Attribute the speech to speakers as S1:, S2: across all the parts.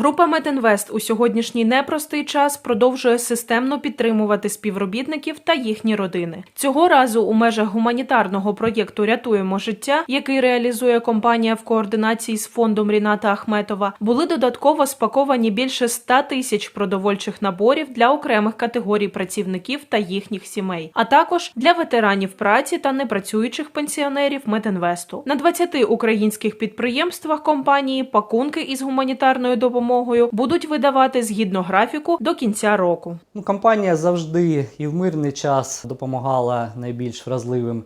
S1: Група Метінвест у сьогоднішній непростий час продовжує системно підтримувати співробітників та їхні родини. Цього разу у межах гуманітарного проєкту Рятуємо життя, який реалізує компанія в координації з фондом Ріната Ахметова, були додатково спаковані більше 100 тисяч продовольчих наборів для окремих категорій працівників та їхніх сімей, а також для ветеранів праці та непрацюючих пенсіонерів Метінвесту. На 20 українських підприємствах компанії пакунки із гуманітарною допомогою будуть видавати згідно графіку до кінця року.
S2: Ну, компанія завжди і в мирний час допомагала найбільш вразливим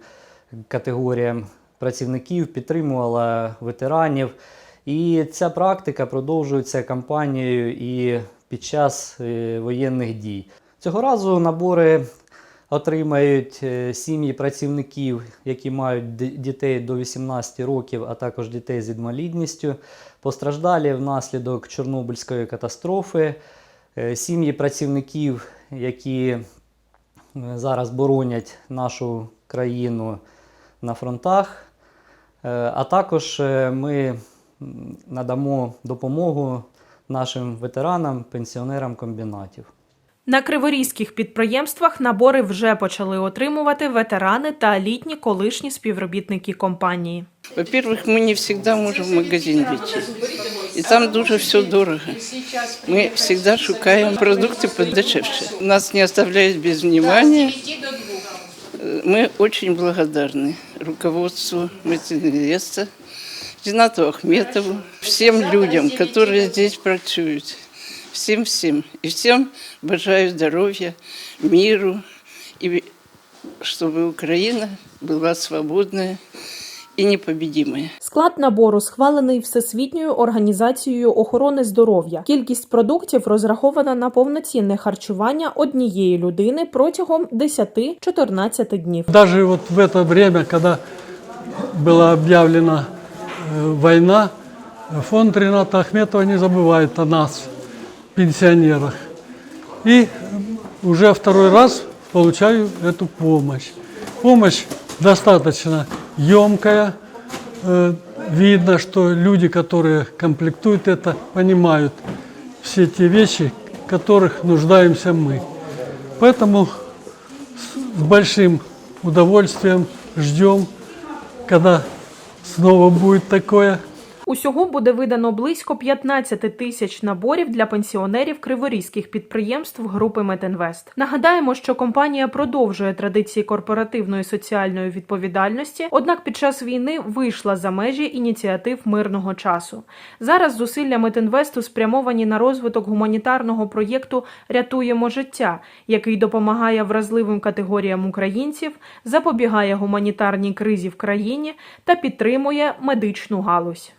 S2: категоріям працівників, підтримувала ветеранів. І ця практика продовжується компанією і під час е, воєнних дій. Цього разу набори отримають е, сім'ї працівників, які мають дітей до 18 років, а також дітей з інвалідністю, постраждалі внаслідок Чорнобильської катастрофи, е, сім'ї працівників, які е, зараз боронять нашу країну на фронтах. А також ми надамо допомогу нашим ветеранам, пенсіонерам комбінатів.
S1: На криворізьких підприємствах набори вже почали отримувати ветерани та літні колишні співробітники компанії.
S3: Во-первых, мы не всегда можем в магазин прийти. И там дуже все дорого. Мы всегда шукаем продукты подешевше. Нас не оставляют без внимания. Э, Мы очень благодарны руководству Метинвеста, Ренату Ахметову, всем людям, которые здесь працюють. Всем-всем. И всем бажаю здоровья, миру, и чтобы Украина была свободная и непобедимая.
S1: Склад набору схвалений Всесвітньою організацією охорони здоров'я. Кількість продуктів розрахована на повноцінне харчування однієї людини протягом 10-14 днів.
S4: Даже вот в это время, когда была объявлена э, война, фонд Рената Ахметова не забывает о нас, Пенсионерах. И уже второй раз получаю эту помощь. Помощь достаточно емкая. Э, Видно, что люди, которые комплектуют это, понимают все те вещи, которых нуждаемся мы. Поэтому с большим удовольствием ждем, когда снова будет такое.
S1: Усього буде видано близько 15 тисяч наборів для пенсіонерів криворізьких підприємств групи Метинвест. Нагадаємо, що компанія продовжує традиції корпоративної соціальної відповідальності, однак під час війни вийшла за межі ініціатив мирного часу. Зараз зусилля Метинвесту спрямовані на розвиток гуманітарного проєкту Рятуємо життя, який допомагає вразливим категоріям українців, запобігає гуманітарній кризі в країні та підтримує медичну галузь.